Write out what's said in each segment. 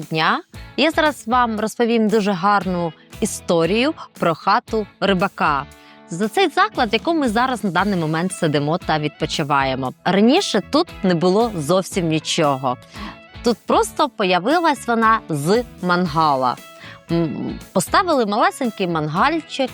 Дня! Я зараз вам розповім дуже гарну історію про хату рибака. За цей заклад, в якому ми зараз на даний момент сидимо та відпочиваємо. Раніше тут не було зовсім нічого. Тут просто появилась вона з мангала. Поставили малесенький мангальчик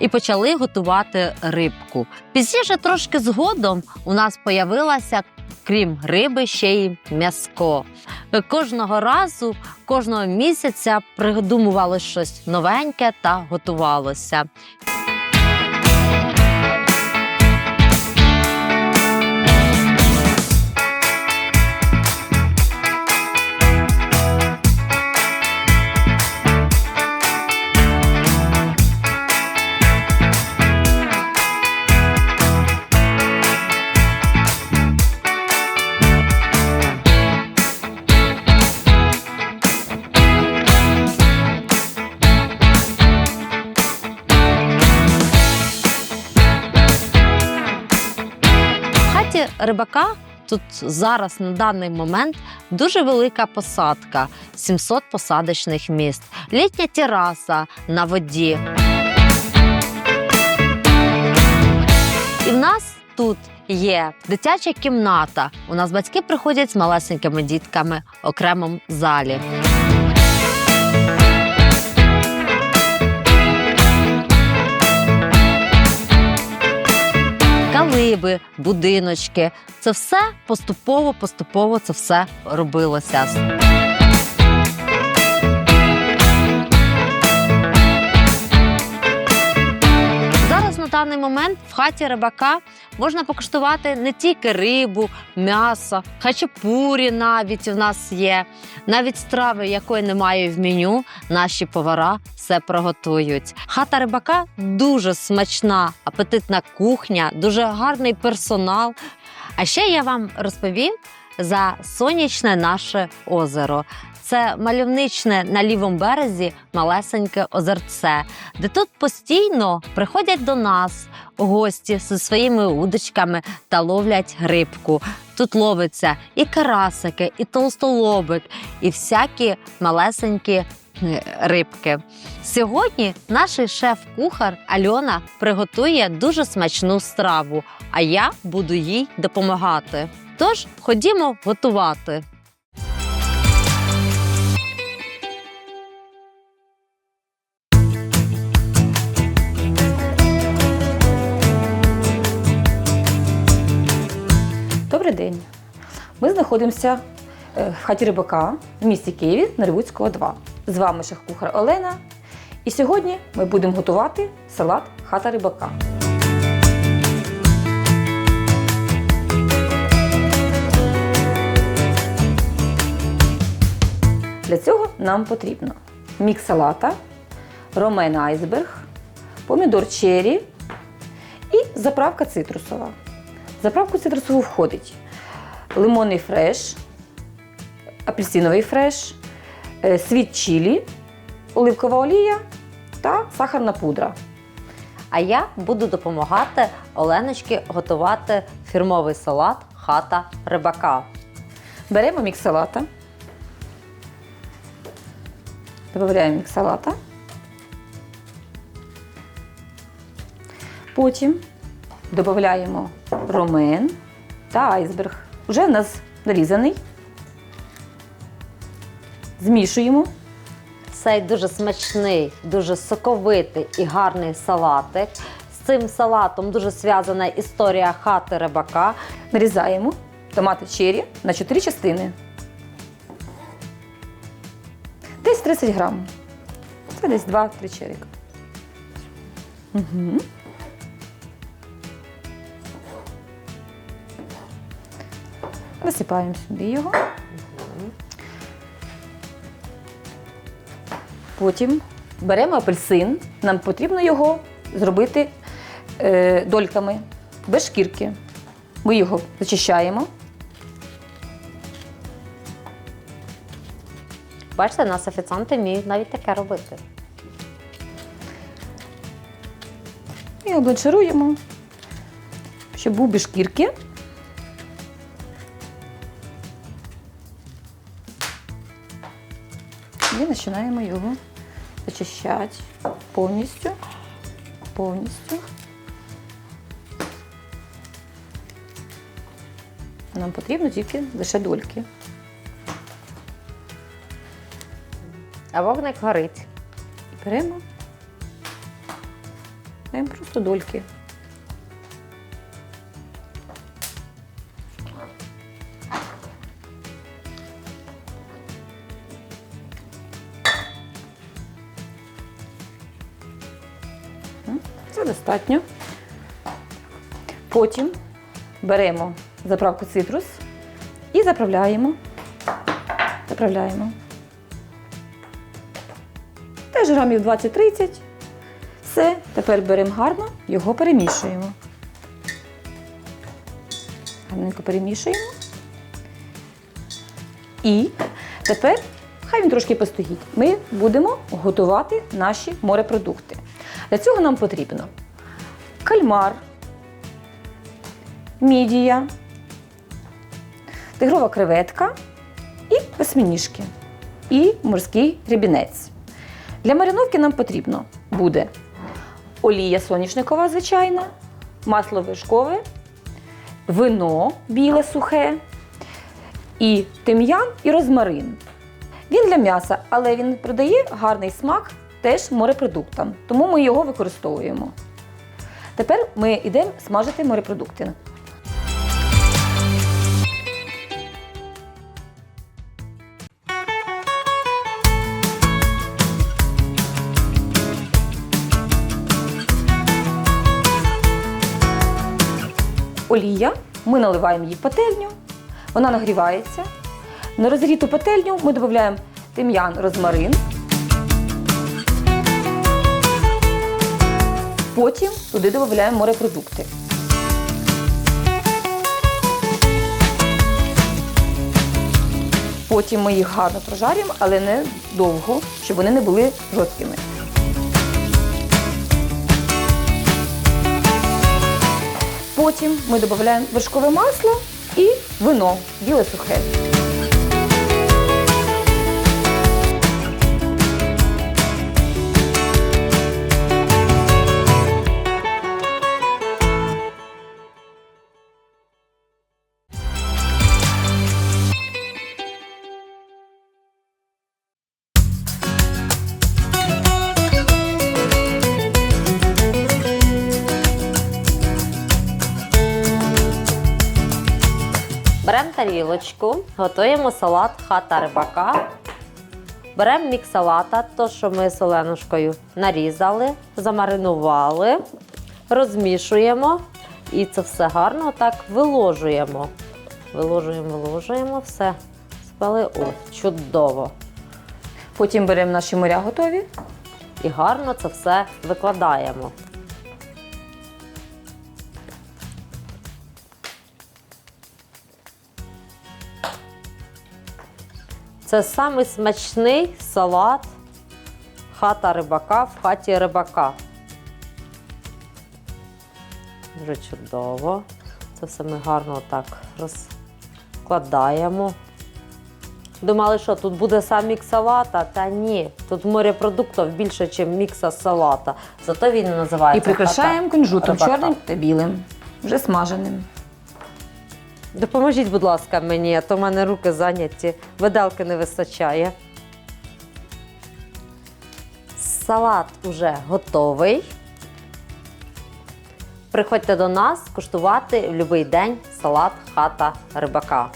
і почали готувати рибку. Пізніше, трошки згодом, у нас появилася, крім риби, ще й м'яско. Кожного разу, кожного місяця придумували щось новеньке та готувалося. Хаті рибака тут зараз на даний момент дуже велика посадка 700 посадочних місць, літня тераса на воді. І в нас тут є дитяча кімната. У нас батьки приходять з малесенькими дітками в окремому залі. Калиби, будиночки. Це все поступово, поступово це все робилося. На даний момент в хаті рибака можна покуштувати не тільки рибу, м'ясо, хачапурі навіть у нас є. Навіть страви, якої немає в меню, наші повара все приготують. Хата рибака дуже смачна, апетитна кухня, дуже гарний персонал. А ще я вам розповім за сонячне наше озеро. Це мальовничне на лівому березі малесеньке озерце, де тут постійно приходять до нас гості зі своїми удочками та ловлять рибку. Тут ловиться і карасики, і толстолобик, і всякі малесенькі рибки. Сьогодні наш шеф-кухар Альона приготує дуже смачну страву, а я буду їй допомагати. Тож ходімо готувати. Добрий день. Ми знаходимося е, в хаті рибака в місті Києві на Ревуцького 2. З вами шеф-кухар Олена. І сьогодні ми будемо готувати салат хата рибака. Для цього нам потрібно мікс салата, ромен айсберг, помідор черрі і заправка цитрусова. Заправку цитрусову входить лимонний фреш, апельсиновий фреш, світ чилі, оливкова олія та сахарна пудра. А я буду допомагати Оленочці готувати фірмовий салат хата рибака. Беремо мікс салата. Додаємо мікс салата. Потім додаємо ромен та айсберг. Уже в нас нарізаний. Змішуємо. Цей дуже смачний, дуже соковитий і гарний салатик. З цим салатом дуже зв'язана історія хати рибака. Нарізаємо томати черрі на 4 частини. Десь 30 грам. Це десь 2-3 черіка. Угу. Висипаємо сюди його. Потім беремо апельсин. Нам потрібно його зробити е, дольками без шкірки. Ми його зачищаємо. Бачите, нас офіціанти вміють навіть таке робити. І обланшируємо, щоб був без шкірки. і починаємо його очищати повністю. Повністю. Нам потрібно тільки лише дольки. А вогник горить. І беремо. Беремо просто дольки. Достатньо. Потім беремо заправку цитрус і заправляємо. Заправляємо. Теж грамів 20-30. Все, тепер беремо гарно, його перемішуємо. Гарненько перемішуємо. І тепер, хай він трошки постоїть, ми будемо готувати наші морепродукти. Для цього нам потрібно кальмар, мідія, тигрова креветка і осьминіжки, і морський рябінець. Для маріновки нам потрібно буде олія соняшникова, звичайна, масло вишкове, вино біле сухе, і тим'ян і розмарин. Він для м'яса, але він продає гарний смак теж морепродуктам, тому ми його використовуємо. Тепер ми йдемо смажити морепродукти. Олія, ми наливаємо її в пательню, вона нагрівається. На розгріту пательню ми додаємо тим'ян, розмарин. Потім туди додаємо морепродукти. Потім ми їх гарно прожарюємо, але не довго, щоб вони не були жорсткими. Потім ми додаємо вершкове масло і вино біле сухе. Тарілочку, готуємо салат хата рибака. Беремо мікс салата, то, що ми з Оленушкою нарізали, замаринували, розмішуємо і це все гарно так виложуємо. Виложуємо, виложуємо, все. Спали, о, чудово. Потім беремо наші моря готові. І гарно це все викладаємо. Це самий смачний салат хата рибака в хаті рибака. Дуже чудово. Це все ми гарно так розкладаємо. Думали, що тут буде сам мікс салата? Та ні. Тут морепродуктів більше, ніж мікса салата. Зато він називається. І прикрашаємо кунжутом рибака. чорним та білим, вже смаженим. Допоможіть, будь ласка, мені, а то в мене руки зайняті, виделки не вистачає. Салат уже готовий. Приходьте до нас куштувати в будь-який день салат хата рибака.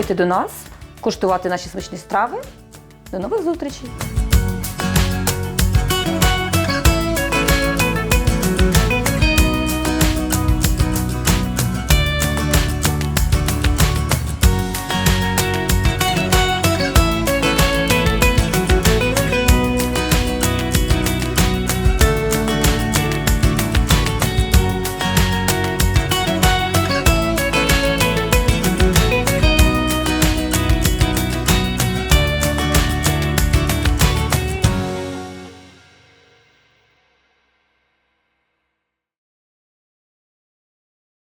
Приходьте до нас, куштувати наші смачні страви. До нових зустрічей!